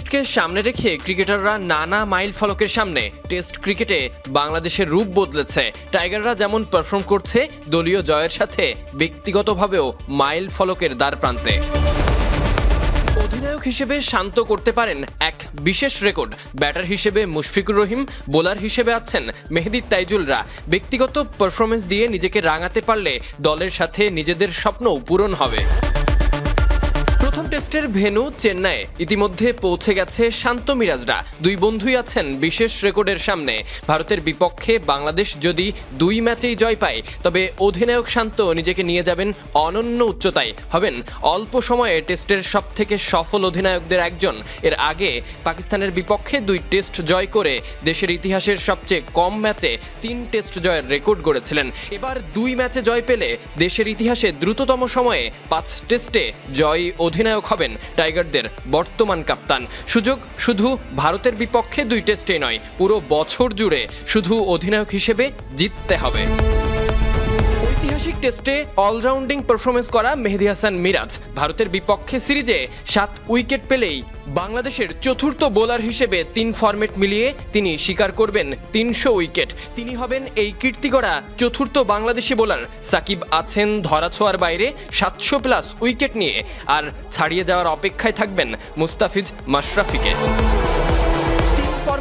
টেস্টকে সামনে রেখে ক্রিকেটাররা নানা মাইল ফলকের সামনে টেস্ট ক্রিকেটে বাংলাদেশের রূপ বদলেছে। টাইগাররা যেমন পারফর্ম করছে, দলীয় জয়ের সাথে ব্যক্তিগতভাবেও মাইল ফলকের দ্বার প্রান্তে। অধিনায়ক হিসেবে শান্ত করতে পারেন এক বিশেষ রেকর্ড ব্যাটার হিসেবে মুশফিকুর রহিম, বোলার হিসেবে আছেন মেহেদি তাইজুলরা। ব্যক্তিগত পারফরমেন্স দিয়ে নিজেকে রাঙাতে পারলে দলের সাথে নিজেদের স্বপ্নও পূরণ হবে। প্রথম টেস্টের ভেন্যু চেন্নাইয়ে। ইতিমধ্যে পৌঁছে গেছে শান্ত মিরাজরা। দুই বন্ধুই আছেন বিশেষ রেকর্ডের সামনে। ভারতের বিপক্ষে বাংলাদেশ যদি দুই ম্যাচেই জয় পায়, তবে অধিনায়ক শান্ত নিজেকে নিয়ে যাবেন অনন্য উচ্চতায়। হবেন অল্প সময়ে টেস্টের সব থেকে সফল অধিনায়কদের একজন। এর আগে পাকিস্তানের বিপক্ষে দুই টেস্ট জয় করে দেশের ইতিহাসের সবচেয়ে কম ম্যাচে তিন টেস্ট জয়ের রেকর্ড গড়েছিলেন। এবার দুই ম্যাচে জয় পেলে দেশের ইতিহাসে দ্রুততম সময়ে পাঁচ টেস্টে জয় অধিনায়ক হবেন টাইগারদের বর্তমান কাপ্তান। সুযোগ শুধু ভারতের বিপক্ষে দুই টেস্টে নয়, পুরো বছর জুড়ে শুধু অধিনায়ক হিসেবে জিততে হবে। ঐতিহাসিক টেস্টে অলরাউন্ডিং পারফরমেন্স করা মেহেদি হাসান মিরাজ। ভারতের বিপক্ষে সিরিজে সাত উইকেট পেলেই বাংলাদেশের চতুর্থ বোলার হিসেবে তিন ফরম্যাট মিলিয়ে তিনি স্বীকার করবেন তিনশো উইকেট। তিনি হবেন এই কীর্তি গড়া চতুর্থ বাংলাদেশি বোলার। সাকিব আছেন ধরাছোঁয়ার বাইরে সাতশো প্লাস উইকেট নিয়ে, আর ছাড়িয়ে যাওয়ার অপেক্ষায় থাকবেন মুস্তাফিজ মাশরাফিকে।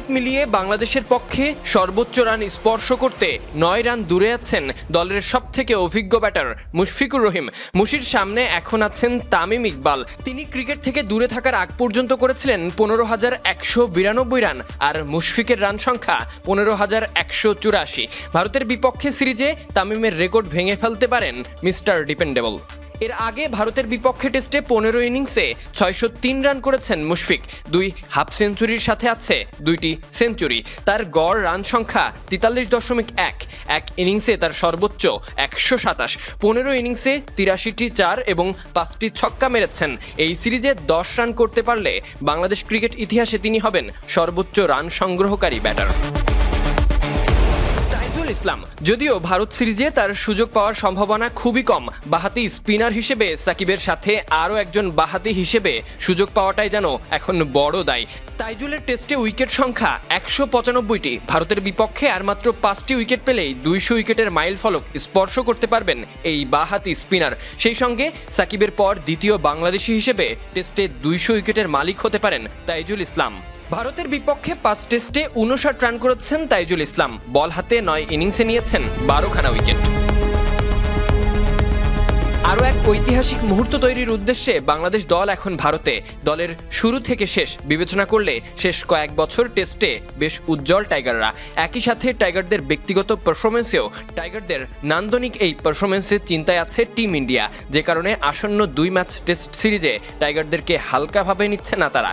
ফরম্যাট মিলিয়ে বাংলাদেশের পক্ষে সর্বোচ্চ রান স্পর্শ করতে নয় রান দূরে আছেন দলের সব থেকে অভিজ্ঞ ব্যাটার মুশফিকুর রহিম। মুশির সামনে এখন আছেন তামিম ইকবাল। তিনি ক্রিকেট থেকে দূরে থাকার আগ পর্যন্ত করেছিলেন পনেরো হাজার একশো বিরানব্বই রান আর মুশফিকের রান সংখ্যা পনেরো হাজার একশো চুরাশি। ভারতের বিপক্ষে সিরিজে তামিমের রেকর্ড ভেঙে ফেলতে পারেন মিস্টার ডিপেন্ডেবল। এর আগে ভারতের বিপক্ষে টেস্টে পনেরো ইনিংসে ছয়শো তিন রান করেছেন মুশফিক। দুই হাফ সেঞ্চুরির সাথে আছে দুইটি সেঞ্চুরি। তার গড় রান সংখ্যা তেতাল্লিশ দশমিক এক। এক ইনিংসে তার সর্বোচ্চ একশো সাতাশ। পনেরো ইনিংসে তিরাশিটি চার এবং পাঁচটি ছক্কা মেরেছেন। এই সিরিজে দশ রান করতে পারলে বাংলাদেশ ক্রিকেট ইতিহাসে তিনি হবেন সর্বোচ্চ রান সংগ্রহকারী ব্যাটার। ইসলাম। যদিও ভারত সিরিজে তার সুযোগ পাওয়ার সম্ভাবনা খুবই কম, বাহাতি স্পিনার হিসেবে সাকিবের সাথে আরও একজন বাহাতি হিসেবে সুযোগ পাওয়াটাই যেন এখন বড় দায়। তাইজুলের টেস্টে উইকেট সংখ্যা একশো পঁচানব্বইটি। ভারতের বিপক্ষে আর মাত্র পাঁচটি উইকেট পেলেই দুইশো উইকেটের মাইল ফলক স্পর্শ করতে পারবেন এই বাহাতি স্পিনার। সেই সঙ্গে সাকিবের পর দ্বিতীয় বাংলাদেশি হিসেবে টেস্টে দুইশো উইকেটের মালিক হতে পারেন তাইজুল ইসলাম। ভারতের বিপক্ষে পাঁচ টেস্টে উনষাট রান করেছেন তাইজুল ইসলাম। বল হাতে নয় ইনিংসে নিয়েছেন বারোখানা উইকেট। আরও এক ঐতিহাসিক মুহূর্ত তৈরির উদ্দেশ্যে বাংলাদেশ দল এখন ভারতে। দলের শুরু থেকে শেষ বিবেচনা করলে শেষ কয়েক বছর টেস্টে বেশ উজ্জ্বল টাইগাররা। একই সাথে টাইগারদের ব্যক্তিগত পারফরমেন্সেও টাইগারদের নান্দনিক এই পারফরমেন্সে চিন্তায় আছে টিম ইন্ডিয়া। যে কারণে আসন্ন দুই ম্যাচ টেস্ট সিরিজে টাইগারদেরকে হালকাভাবে নিচ্ছে না তারা।